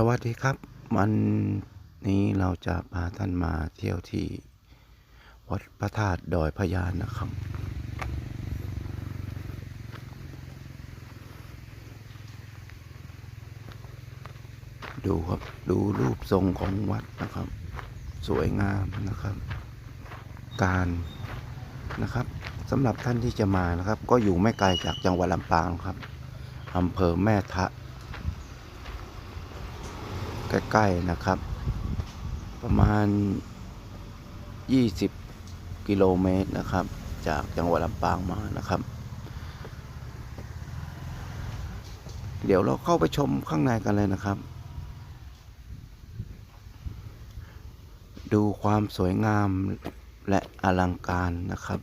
สวัสดีครับ วันนี้เราจะพาท่านมาเที่ยวที่วัดพระธาตุดอยพระยานนะครับ ดูครับดูรูปทรงของวัดนะครับ สวยงามนะครับ การนะครับสำหรับท่านที่จะมานะครับ ก็อยู่ไม่ไกลจากจังหวัดลำปางครับอำเภอแม่ทะ ใกล้ๆนะครับ ประมาณ 20 กิโลเมตรนะครับ จากจังหวัดลำปางมานะครับ เดี๋ยวเราเข้าไปชมข้างในกันเลยนะครับ ดูความสวยงามและอลังการนะครับ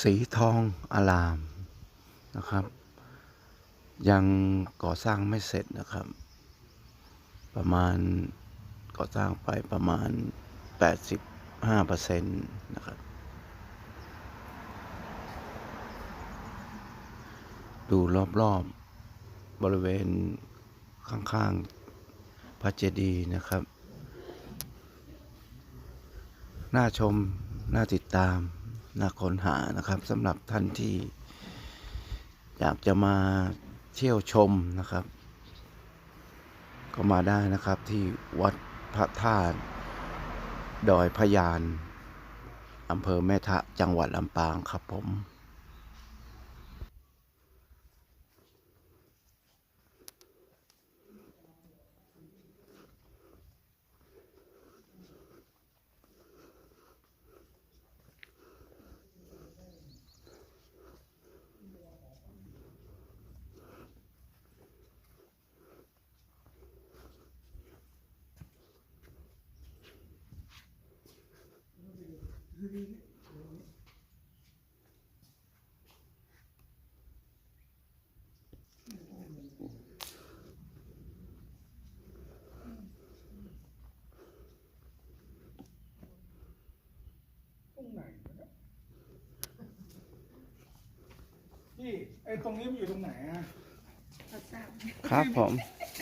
สีทองอลามนะครับ ยังก่อสร้างไม่เสร็จนะครับ ประมาณก่อสร้างไปประมาณ 85%นะครับดูรอบๆบริเวณข้างๆพระเจดีย์นะครับ น่าชม น่าติดตาม น่าค้นหานะครับสำหรับท่านที่ อยากจะมาเที่ยวชมนะครับ ก็มาได้นะครับที่วัดพระธาตุดอยพยานอำเภอแม่ทะจังหวัดลำปางครับผม ตรงไหนวะเนี่ยพี่ไอ้ตรงนี้มันอยู่ตรงไหนอะ ครับผม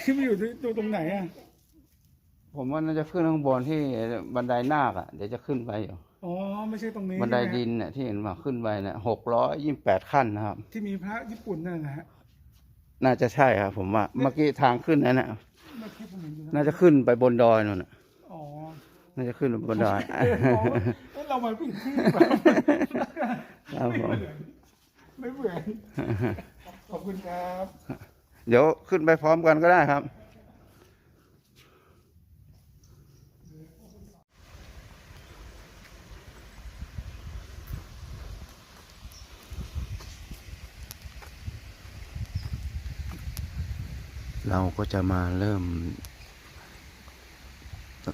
ที่มันอยู่ตรงตรงไหนอะผมว่าน่าจะขึ้นข้างบนที่บันไดนาคอะเดี๋ยวจะขึ้นไปอยู่อ๋อไม่ใช่ตรงนี้บันไดใช่หมดินเนี่ยที่เห็นมาขึ้นไปเนี่ยหกร้อยยี่แปดขั้นนะครับ ที่มีพระญี่ปุ่นนั่นนะฮะน่าจะใช่ครับ ผมว่าเมื่อกี้ทางขึ้นนั่นน่ะเมื่อกี้ผมเห็นอยู่นะน่าจะขึ้นไปบนดอยนั่นน่ะอ๋อน่าจะขึ้นไปบนดอยเออมองว่าเอ๊ะเรามาผิดที่เปล่าครับผมไม่เหมือนขอบคุณครับ เดี๋ยวขึ้นไปพร้อมกันก็ได้ครับ เราก็จะมาเริ่ม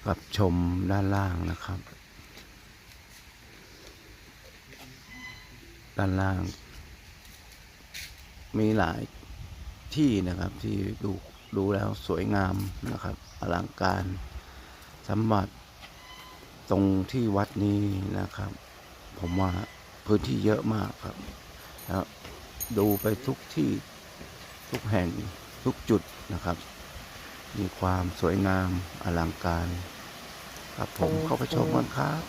กับชมด้านล่างนะครับ ด้านล่าง มีหลาย ที่นะครับที่ดูดูแล้วสวยงามนะครับอลังการสำหรับตรงที่วัดนี้นะครับ ผมว่าพื้นที่เยอะมากครับแล้วดูไปทุกที่ทุกแห่งทุกจุดนะครับ มีความสวยงามอลังการ ครับผมเข้าไปชมกันครับ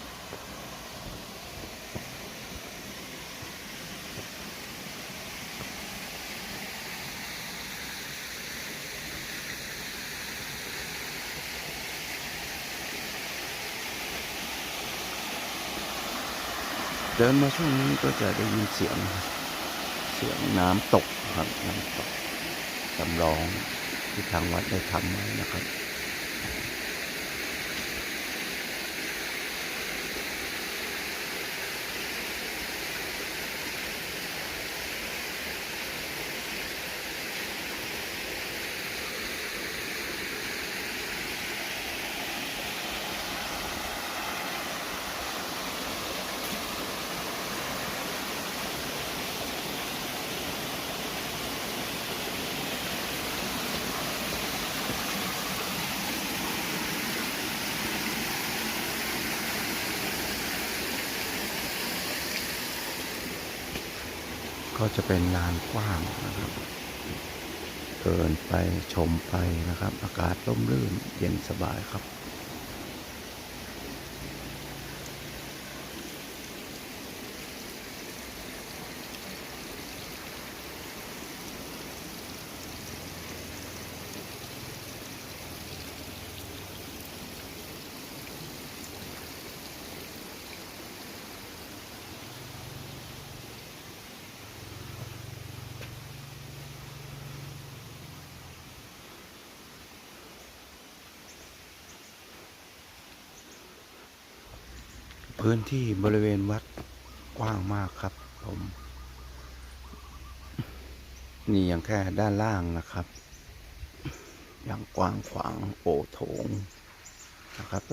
เดินมาช่วงนี้ก็จะได้ยินเสียง เสียงน้ำตกครับน้ำตกจำลองที่ทางวัดได้ทำไว้นะครับ จะเป็นลานกว้างนะครับเดินไปชมไปนะครับ อากาศร่มรื่นเย็นสบายครับ พื้นที่บริเวณวัดกว้างมากครับ ผม นี่ยังแค่ด้านล่างนะครับ อย่างกว้างขวางโอโถงนะครับ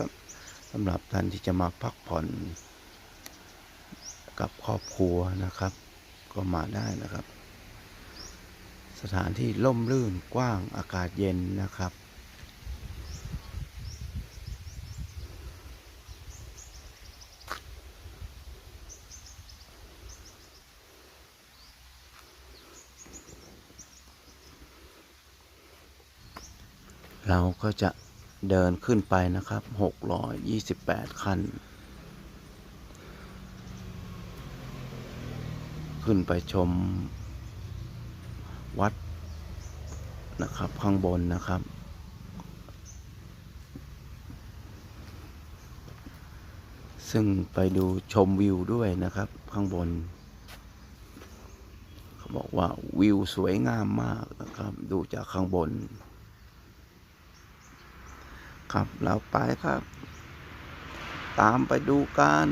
สำหรับท่านที่จะมาพักผ่อน กับครอบครัวนะครับ ก็มาได้นะครับ สถานที่ล่มลื่นกว้างอากาศเย็นนะครับ ก็จะเดินขึ้นไปนะครับ 628 ขั้น ขึ้นไปชมวัดนะครับ ข้างบนนะครับ ซึ่งไปดูชมวิวด้วยนะครับ ข้างบน เขาบอกว่าวิวสวยงามมากนะครับ ดูจากข้างบน ครับ เราไปครับ ตามไปดูกัน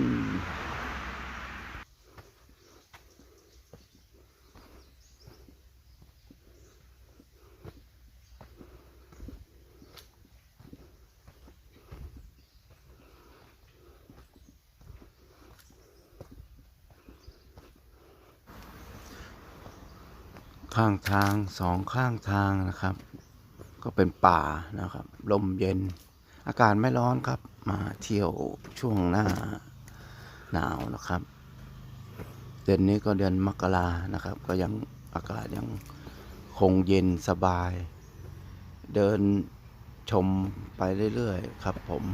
ข้างทางสองข้างทางนะครับ ก็เป็นป่านะครับ ลมเย็น อากาศไม่ร้อนครับ มาเที่ยวช่วงหน้าหนาวนะครับ เดือนนี้ก็เดือนมกรานะครับ ก็ยังอากาศยังคงเย็นสบาย เดินชมไปเรื่อยๆครับผม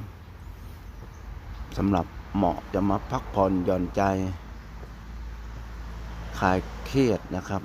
สำหรับเหมาะจะมาพักผ่อนหย่อนใจ คลายเครียดนะครับ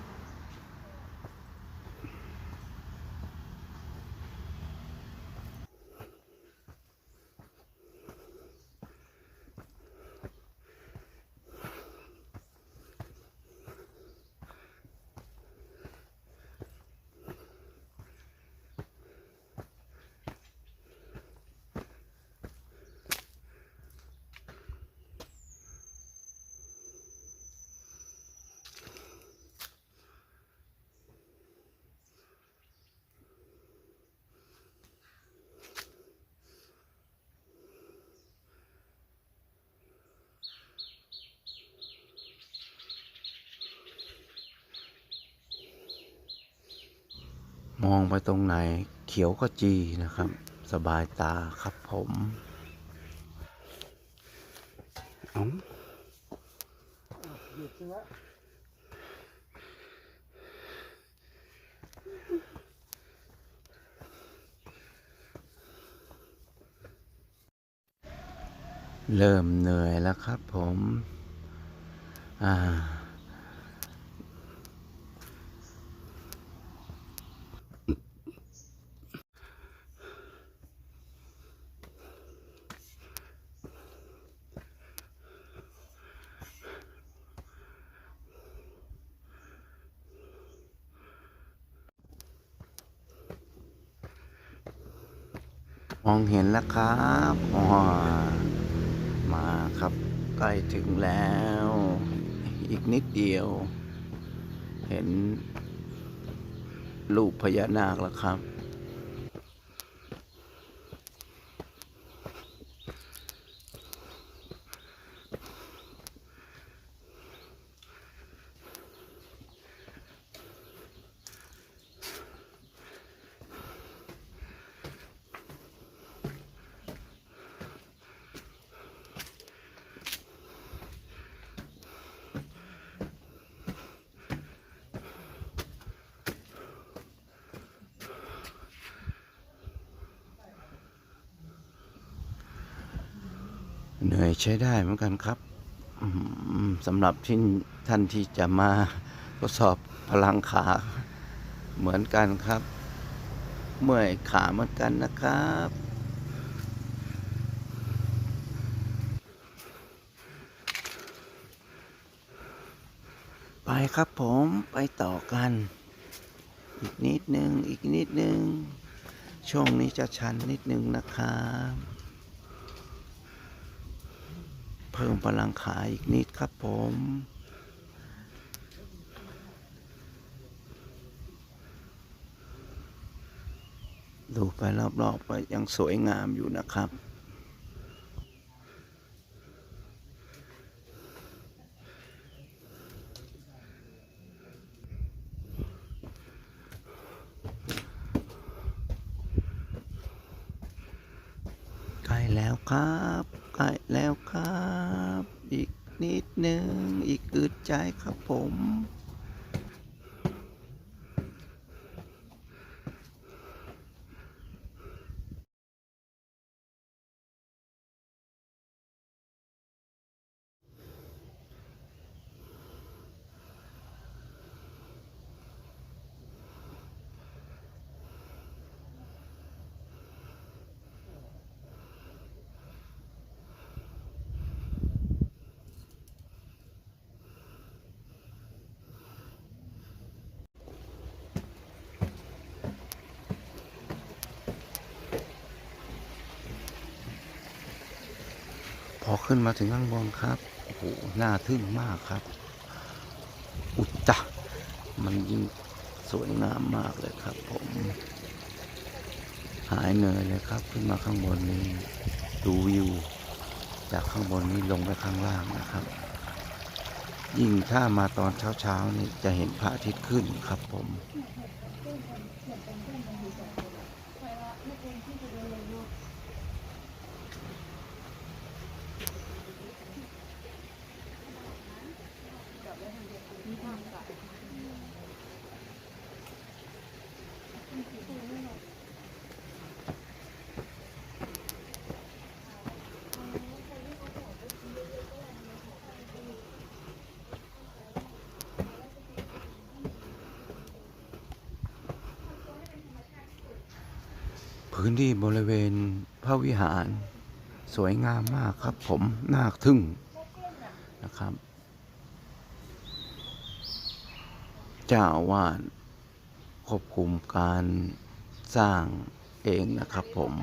มองไปตรงไหนเขียวก็จีนะครับ สบายตาครับผมเอาเริ่มเหนื่อยแล้วครับผม อ่า องเห็นแล้วครับมาครับ ใกล้ถึงแล้ว อีกนิดเดียว เห็นรูปพญานาคแล้วครับ ช้ได้เหมือนกันครับสำหรับที่ท่านที่จะมาทดสอบพลังขาเหมือนกันครับ เมื่อยขาเหมือนกันนะครับ ไปครับผมไปต่อกัน อีกนิดนึง อีกนิดนึง ช่วงนี้จะชันนิดนึงนะครับ เพิ่มพลังขาอีกนิดครับผมดูไปรอบๆไปยังสวยงามอยู่นะครับ ใกล้แล้วครับ ใกล้แล้วครับ อีกนิดหนึ่งอีกอึดใจครับผม ขึ้นมาถึงข้างบนครับโอ้โหน่าทึ่งมากครับ อุจจามันยิ่งสวยงามมากเลยครับ ผม หายเหนื่อยเลยครับ ขึ้นมาข้างบนนี้ดูวิว จากข้างบนนี้ลงไปข้างล่างนะครับ ยิ่งถ้ามาตอนเช้าๆนี่จะเห็นพระอาทิตย์ขึ้นครับ ผม พื้นที่บริเวณพระวิหาร สวยงามมากครับผมน่าทึ่งนะครับ เจ้าวาดควบคุมการสร้างเองนะครับผม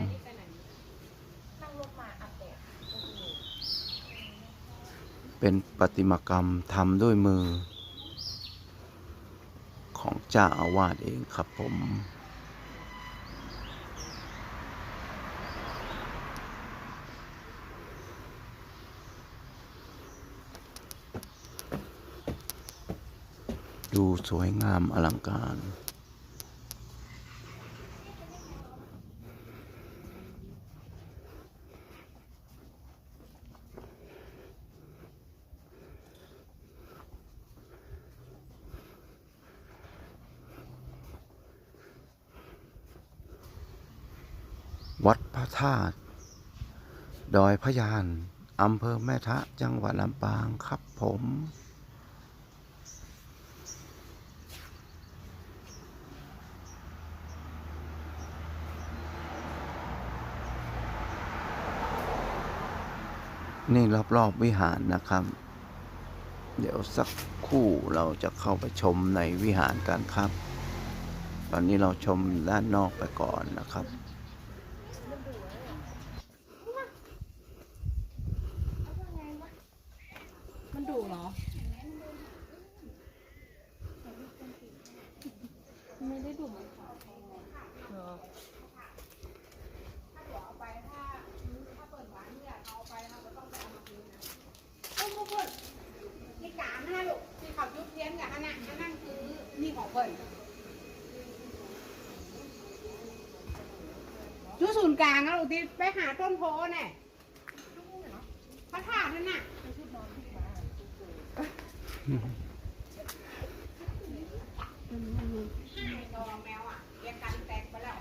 เป็นประติมากรรมทำด้วยมือ ของเจ้าอาวาสเองครับผม ดูสวยงามอลังการ วัดพระธาตุดอยพยานอำเภอแม่ทะจังหวัดลำปางครับผม นี่รอบๆวิหารนะครับ เดี๋ยวสักคู่เราจะเข้าไปชมในวิหารกันครับ ตอนนี้เราชมด้านนอกไปก่อนนะครับ กลางแล้วที่ไปหาต้นโพเนี่ยพระธาตุนั่นน่ะดองแมวอะแกกันแตกไปแล้ว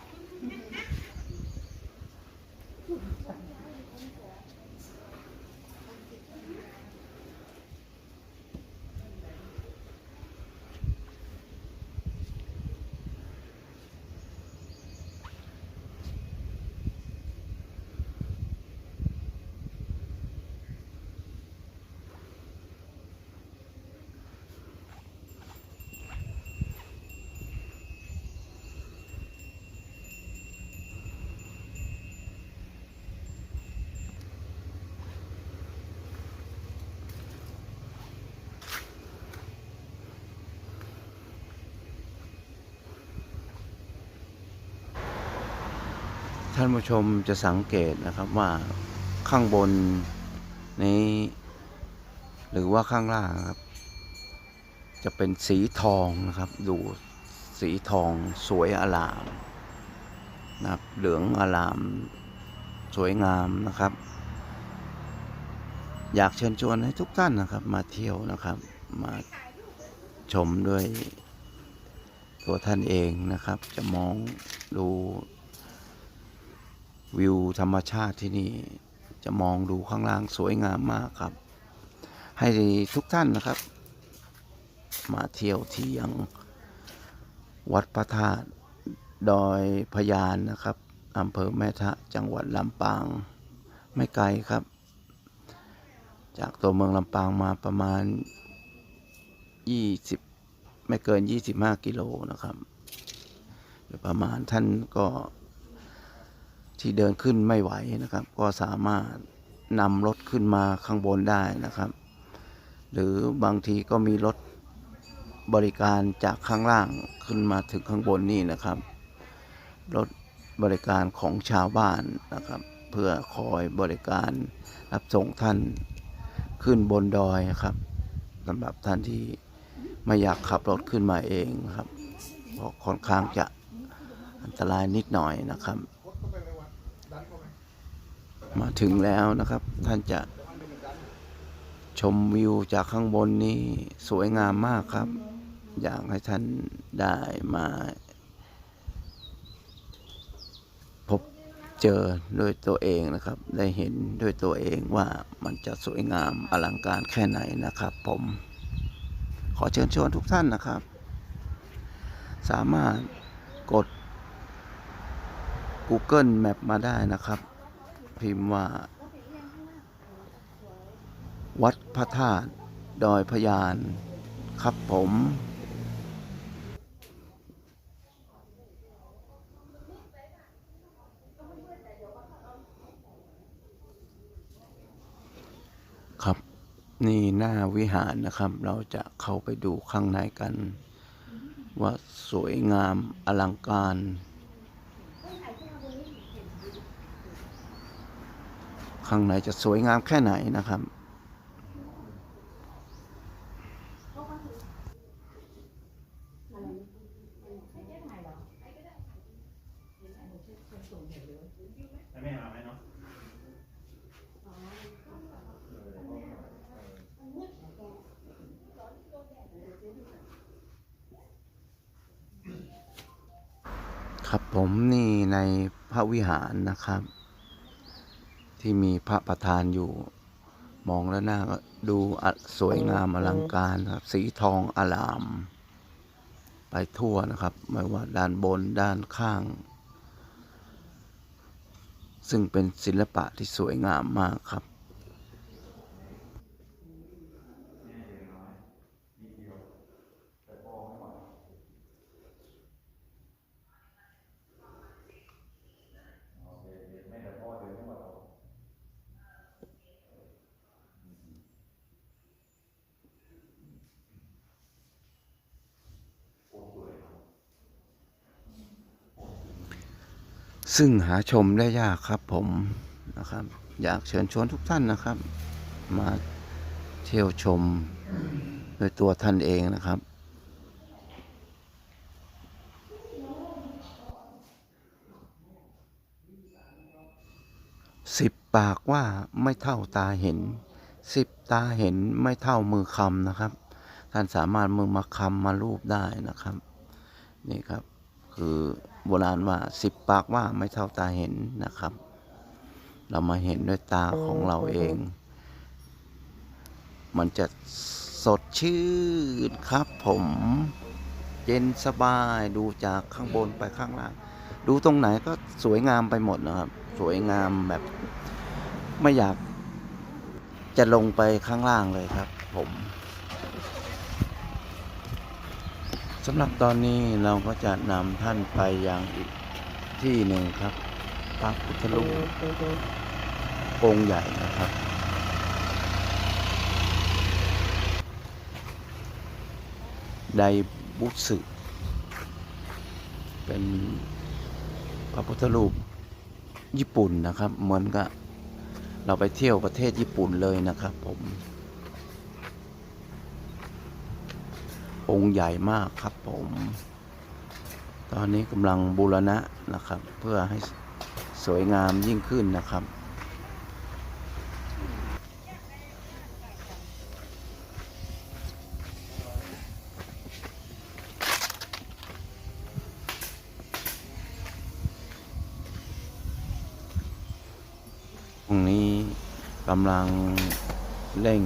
ท่านผู้ชมจะสังเกตนะครับว่าข้างบนนี้ หรือว่าข้างล่างครับ จะเป็นสีทองนะครับ ดูสีทองสวยอลามนะครับเหลืองอลามสวยงามนะครับ อยากเชิญชวนให้ทุกท่านนะครับ มาเที่ยวนะครับ มาชมด้วยตัวท่านเองนะครับ จะมองดู วิวธรรมชาติที่นี่จะมองดูข้างล่างสวยงามมากครับ ให้ทุกท่านนะครับ มาเที่ยวที่ยังวัดพระธาตุดอยพยานนะครับอำเภอแม่ทะจังหวัดลำปาง ไม่ไกลครับ จากตัวเมืองลำปางมาประมาณ 20 ไม่เกิน 25 กิโลนะครับประมาณท่านก็ ที่เดินขึ้นไม่ไหวนะครับ ก็สามารถนำรถขึ้นมาข้างบนได้นะครับ หรือบางทีก็มีรถบริการจากข้างล่างขึ้นมาถึงข้างบนนี่นะครับ รถบริการของชาวบ้านนะครับ เพื่อคอยบริการรับส่งท่านขึ้นบนดอยครับสำหรับท่านที่ไม่อยากขับรถขึ้นมาเองครับเพราะค่อนข้างจะอันตรายนิดหน่อยนะครับ มาถึงแล้วนะครับ ท่านจะชมวิวจากข้างบนนี้สวยงามมากครับ อยากให้ท่านได้มา พบเจอด้วยตัวเองนะครับ ได้เห็นด้วยตัวเองว่ามันจะสวยงามอลังการแค่ไหนนะครับผม ขอเชิญชวนทุกท่านนะครับ สามารถกด Google Map มาได้นะครับ พิมพ์ว่า วัดพระธาตุดอยพยาน ครับผม ครับนี่หน้าวิหารนะครับ เราจะเข้าไปดูข้างในกัน ว่าสวยงามอลังการ ข้างในจะสวยงามแค่ไหนนะครับ ครับผมนี่ในพระวิหารนะครับ ที่มีพระประธานอยู่ มองแล้วน่าก็ดูอะสวยงามอลังการครับ สีทองอลาม ไปทั่วนะครับ ไม่ว่าด้านบนด้านข้าง ซึ่งเป็นศิลปะที่สวยงามมากครับ ซึ่งหาชมได้ยากครับผมนะครับ อยากเชิญชวนทุกท่านนะครับ มาเที่ยวชมโดยตัวท่านเองนะครับ สิบปากว่าไม่เท่าตาเห็น สิบตาเห็นไม่เท่ามือคำนะครับ ท่านสามารถมือมาคำมารูปได้นะครับ นี่ครับคือ โบราณว่าสิบปากว่าไม่เท่าตาเห็นนะครับ เรามาเห็นด้วยตาของเราเอง มันจะสดชื่นครับผมเย็นสบายดูจากข้างบนไปข้างล่าง ดูตรงไหนก็สวยงามไปหมดนะครับ สวยงามแบบ ไม่อยากจะลงไปข้างล่างเลยครับผม สำหรับตอนนี้เราก็จะนำท่านไปยังอีกที่หนึ่งครับพระพุทธรูปองค์ใหญ่นะครับ ไดบุสึ เป็นพระพุทธรูปญี่ปุ่นนะครับ เหมือนกับเราไปเที่ยวประเทศญี่ปุ่นเลยนะครับผม องค์ใหญ่มากครับผม ตอนนี้กำลังบูรณะนะครับ เพื่อให้สวยงามยิ่งขึ้นนะครับตรงนี้กำลังเร่ง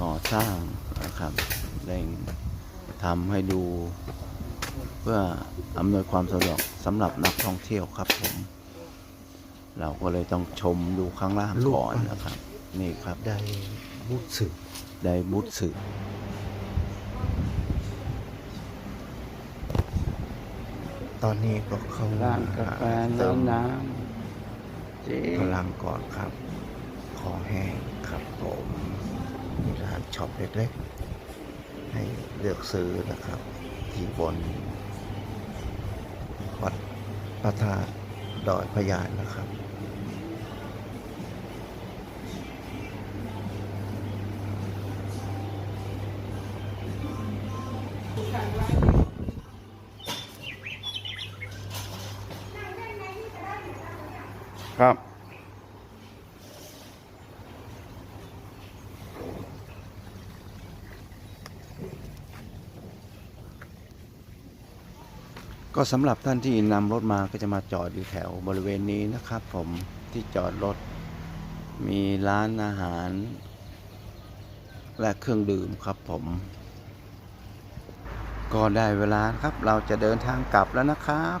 ก่อสร้างนะครับ เร่ง ทำให้ดู เพื่ออำนวยความสะดวกสำหรับนักท่องเที่ยวครับผม เราก็เลยต้องชมดูข้างล่างก่อนนะครับ นี่ครับไดบุสึไดบุสึตอนนี้ก็เข้าร้านกาแฟเติมน้ำน้ำเจ๊พลังก่อนครับ ขอแห้งครับผมมีร้านช็อปเล็กๆ ให้เลือกซื้อนะครับ ที่บนวัดพระธาตุดอยพระยานนะครับครับ ก็สำหรับท่านที่นำรถมาก็จะมาจอดอยู่แถวบริเวณนี้นะครับ ผมที่จอดรถมีร้านอาหาร และเครื่องดื่มครับผม ก็ได้เวลาครับ เราจะเดินทางกลับแล้วนะครับ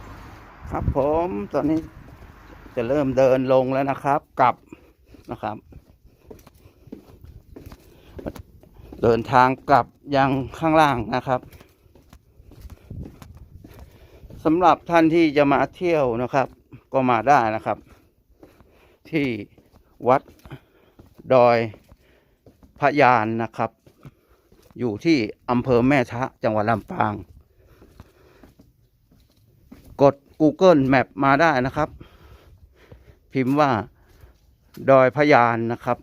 ครับผมตอนนี้จะเริ่มเดินลงแล้วนะครับ กลับนะครับ เดินทางกลับยังข้างล่างนะครับ สำหรับท่านที่จะมาเที่ยวนะครับ ก็มาได้นะครับ ที่วัดดอยพระยานนะครับ อยู่ที่อำเภอแม่ทะจังหวัดลำปาง กด Google Map มาได้นะครับ พิมพ์ว่าดอยพระยานนะครับ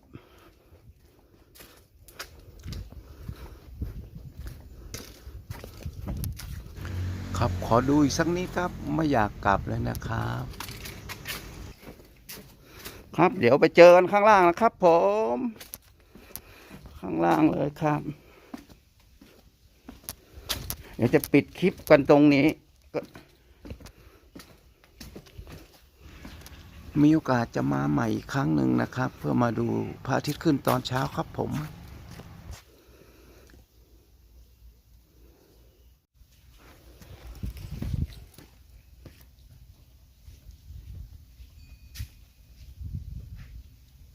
ครับ ขอดูอีกสักนิดครับ ไม่อยากกลับเลยนะครับ ครับเดี๋ยวไปเจอกันข้างล่างนะครับ ผม ข้างล่างเลยครับ เดี๋ยวจะปิดคลิปกันตรงนี้ก็มีโอกาสจะมาใหม่อีกครั้งหนึ่งนะครับ เพื่อมาดูพระอาทิตย์ขึ้นตอนเช้าครับผม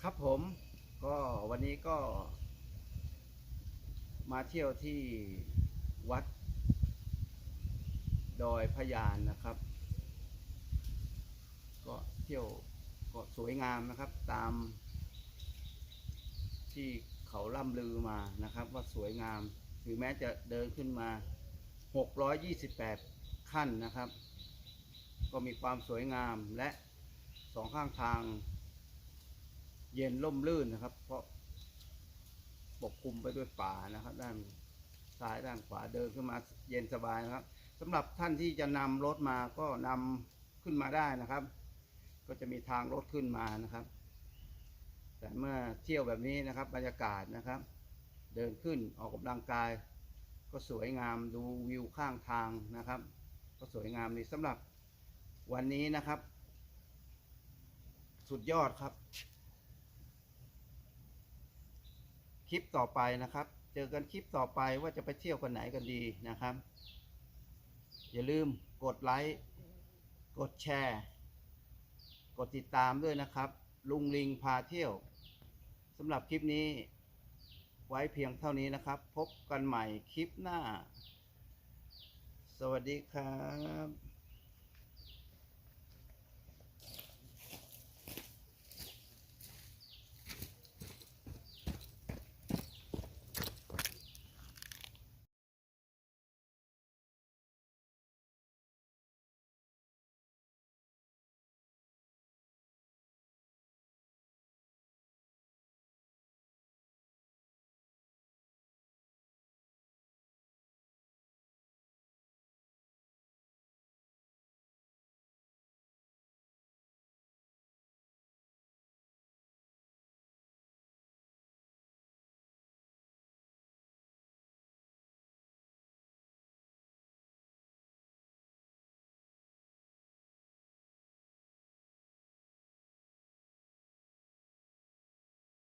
ครับผมก็วันนี้ก็ มา เที่ยวที่วัด ดอยพยานนะครับ ก็เที่ยวก็สวยงามนะครับ ตาม ที่เขาล่ำลือมานะครับ ว่าสวยงามถึงแม้จะเดินขึ้นมา 628 ขั้นนะครับ ก็มีความสวยงามและสองข้างทางเย็นร่มรื่นนะครับ เพราะ ปกคลุมไปด้วยป่านะครับ ด้านซ้ายด้านขวาเดินขึ้นมาเย็นสบายนะครับสำหรับท่านที่จะนำรถมาก็นำขึ้นมาได้นะครับ ก็จะมีทางรถขึ้นมานะครับ แต่เมื่อเที่ยวแบบนี้นะครับ บรรยากาศนะครับ เดินขึ้นออกกำลังกาย ก็สวยงามดูวิวข้างทางนะครับ ก็สวยงามดีสำหรับวันนี้นะครับ สุดยอดครับ คลิปต่อไปนะครับ เจอกันคลิปต่อไปว่าจะไปเที่ยวกันไหนกันดีนะครับ อย่าลืมกดไลค์กดแชร์ กดติดตามด้วยนะครับ ลุงลิงพาเที่ยวสำหรับคลิปนี้ไว้เพียงเท่านี้นะครับ พบกันใหม่คลิปหน้า สวัสดีครับ